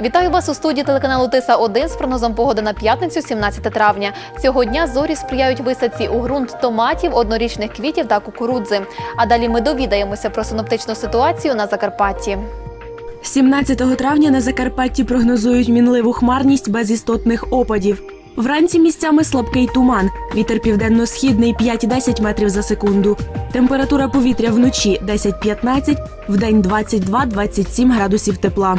Вітаю вас у студії телеканалу Тиса 1 з прогнозом погоди на п'ятницю, 17 травня. Цього дня зорі сприяють висадці у ґрунт томатів, однорічних квітів та кукурудзи. А далі ми довідаємося про синоптичну ситуацію на Закарпатті. 17 травня на Закарпатті прогнозують мінливу хмарність без істотних опадів. Вранці місцями слабкий туман. Вітер південно-східний 5-10 метрів за секунду. Температура повітря вночі 10-15, вдень 22-27 градусів тепла.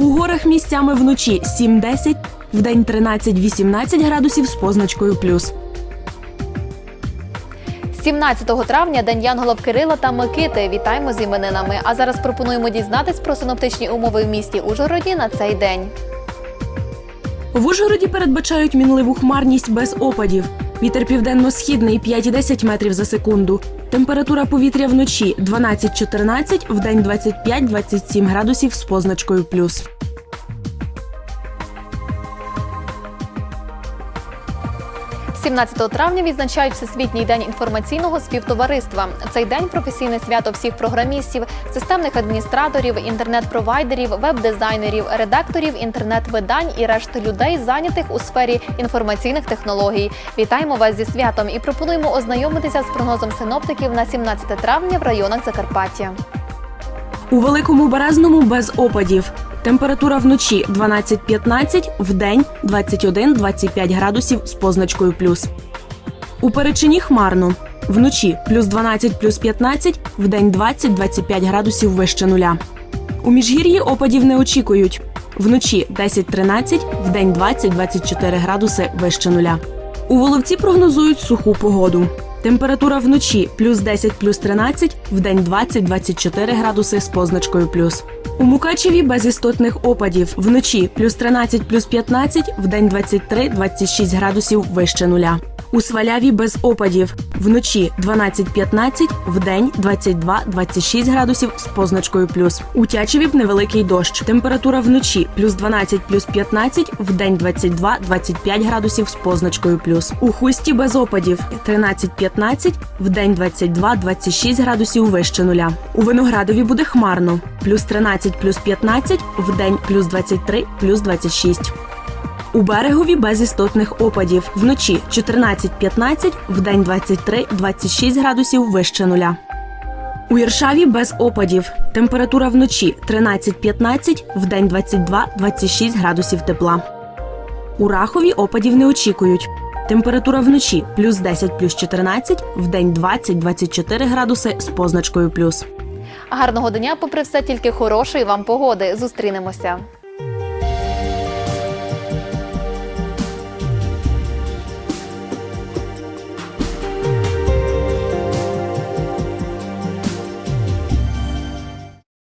У горах місцями вночі 7-10, вдень 13-18 градусів з позначкою плюс. 17 травня день Янголов Кирила та Микити. Вітаємо з іменинами. А зараз пропонуємо дізнатись про синоптичні умови в місті Ужгороді на цей день. В Ужгороді передбачають мінливу хмарність без опадів. Вітер південно-східний 5-10 метрів за секунду. Температура повітря вночі 12-14, вдень 25-27 градусів з позначкою плюс. – 17 травня відзначають Всесвітній день інформаційного співтовариства. Цей день професійне свято всіх програмістів, системних адміністраторів, інтернет-провайдерів, веб-дизайнерів, редакторів, інтернет-видань і решти людей, зайнятих у сфері інформаційних технологій. Вітаємо вас зі святом і пропонуємо ознайомитися з прогнозом синоптиків на 17 травня в районах Закарпаття. У великому березному без опадів. Температура вночі 12-15, вдень 21-25 градусів з позначкою плюс. У Перечині хмарно. Вночі плюс 12 плюс 15, вдень 20-25 градусів вище нуля. У міжгір'ї опадів не очікують. Вночі 10-13, вдень 20-24 градуси вище нуля. У Воловці прогнозують суху погоду. Температура вночі плюс 10 плюс 13, вдень 20-24 градуси з позначкою плюс. У Мукачеві без істотних опадів. Вночі плюс 13 плюс 15, в день 23-26 градусів вище нуля. У Сваляві без опадів. Вночі 12-15, вдень 22-26 градусів з позначкою плюс. У Тячеві б невеликий дощ. Температура вночі плюс 12 плюс 15, вдень 22-25 градусів з позначкою плюс. У Хусті без опадів 13-15, вдень 22-26 градусів вище нуля. У Виноградові буде хмарно. Плюс 13 плюс 15, вдень плюс 23 плюс 26. У берегові без істотних опадів. Вночі 14-15, вдень 23-26 градусів вище нуля. У Іршаві без опадів. Температура вночі 13-15, вдень 22-26 градусів тепла. У Рахові опадів не очікують. Температура вночі плюс 10 плюс 14, вдень 20-24 градуси з позначкою плюс. Гарного дня, попри все, тільки хорошої вам погоди. Зустрінемося.